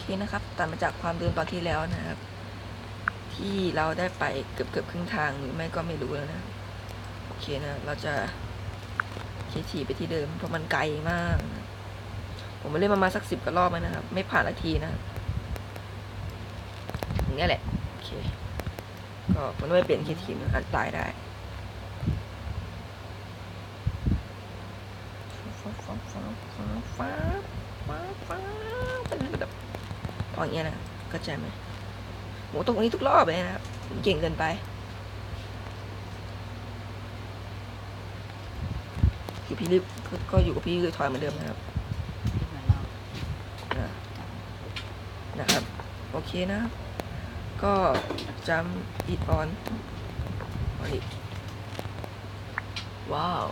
เคนะครับตัดมาจากความเดิมตอนที่แล้วนะครับ ที่เราได้ไปเกือบเกือบๆครึ่งทางหรือไม่ก็ไม่รู้แล้วนะโอเคนะเราจะเคทีไปที่เดิมเพราะมันไกลมากนะผมมาเล่นประมาสักสิบกว่ารอบแล้วนะครับ ไม่ผ่านนาทีนะอย่างเงี้แหละโอเคก็มันไม่เปลี่ยนเคทีมันอาจตายได้ฟ้าฟ้าฟ้าฟ้าฟ้าฟ้าฟ้าเป็นแบบ พออย่างเงี้ยนะเข้าใจไหมโหตรงนี้ทุกรอบเลยนะครับเก่งเกินไป อยู่พี่รีบก็อยู่กับพี่คือทอยเหมือนเดิมนะครับเหมือนเราอ่านะครับ โอเคนะครับก็จำอีออนออีกว้าว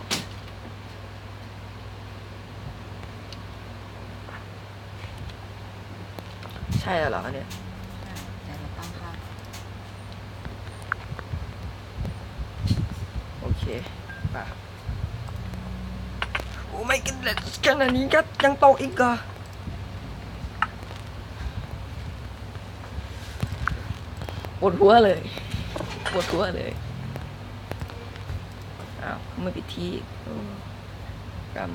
ใช่เหรอเนี่ยแต่เราตั้งค่าโอเคป่ะโอ้ไม่กันเลยขนาดนี้ก็ยังตกอีกเหรอปวดหัวเลยปวดหัวเลยอ้าวไม่ปิดทีกรรม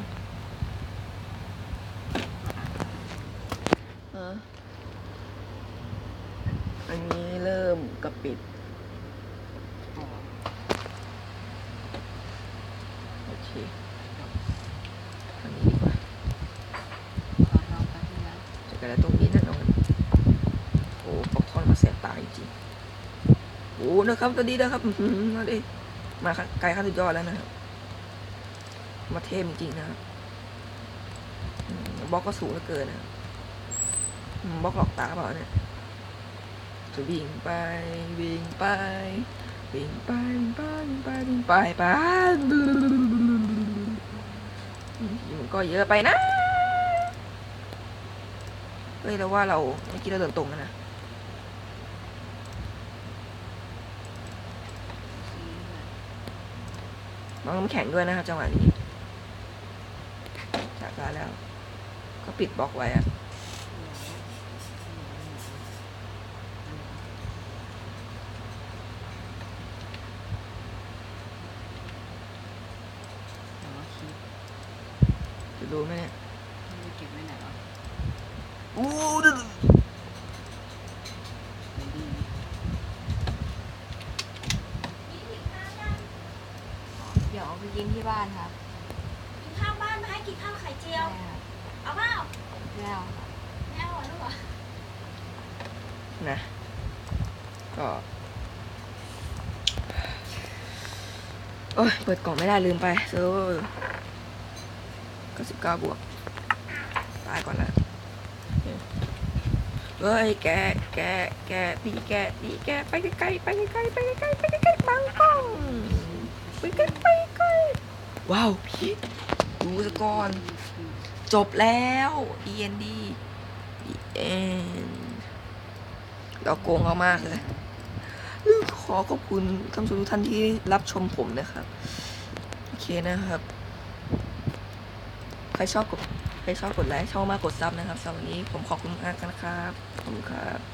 ฮะ อันนี้เริ่มกับปิดโอเคอันนี้ดีกว่าจะกันแล้วตรงนี้แน่นอนโอ้ปอกทอนมาแสบตาจริงโอ้นะครับตอนนี้นะครับมาดิมาไกลขั้นสุดยอดแล้วนะครับมาเทพจริงนะครับบล็อกก็สูงเหลือเกินนะบอืมบล็อกหลอกตาเปล่าเนี่ย จะวิ่งไปวิ่งไปวิ่งไปวิ่งไปวิ่งไปวิ่งไปไปอืมมันก็เยอะไปนะเฮ้ยเราว่าเราเมื่อกี้เราเดินตรงกันนะชี้เลยน้องน้ำแข็งด้วยนะครับจังหวะนี้จากกาแล้ว ก็ปิดบล็อกไว้อะจะ ดูไหมเนี่ยไม่รู้เก็บไว้ไหนวะอู้ดไม่ดีเดี๋ยวเอาไปกินที่บ้านครับกินข้าวบ้านมาให้กินข้าวไข่เจียวใช่ครับเอาเปล่าแล้วครับไม่เอาเหรอลูกเหรอนะก็โอ้ยเปิดกล่องไม่ได้ลืมไปเซิร์ฟเวอร์ ก็สิบเก้าบวก ตายก่อนละเฮ้ยแกแกแกดีแกดีแกไปไกลไปไกลไปไกลไปไกลบังกล้องไปไกลไปไกลว้าวพี่ดูสก่อน จบแล้ว END EN เราโกงเขามากเลยขอขอบคุณท่านผู้ชมทุกท่านที่รับชมผมนะครับ โอเคนะครับ ใครชอบกดใครชอบกดไลค์ชอบมากกดซับนะครับสำหรับวันนี้ผมขอบคุณมากนะครับขอบคุณครับ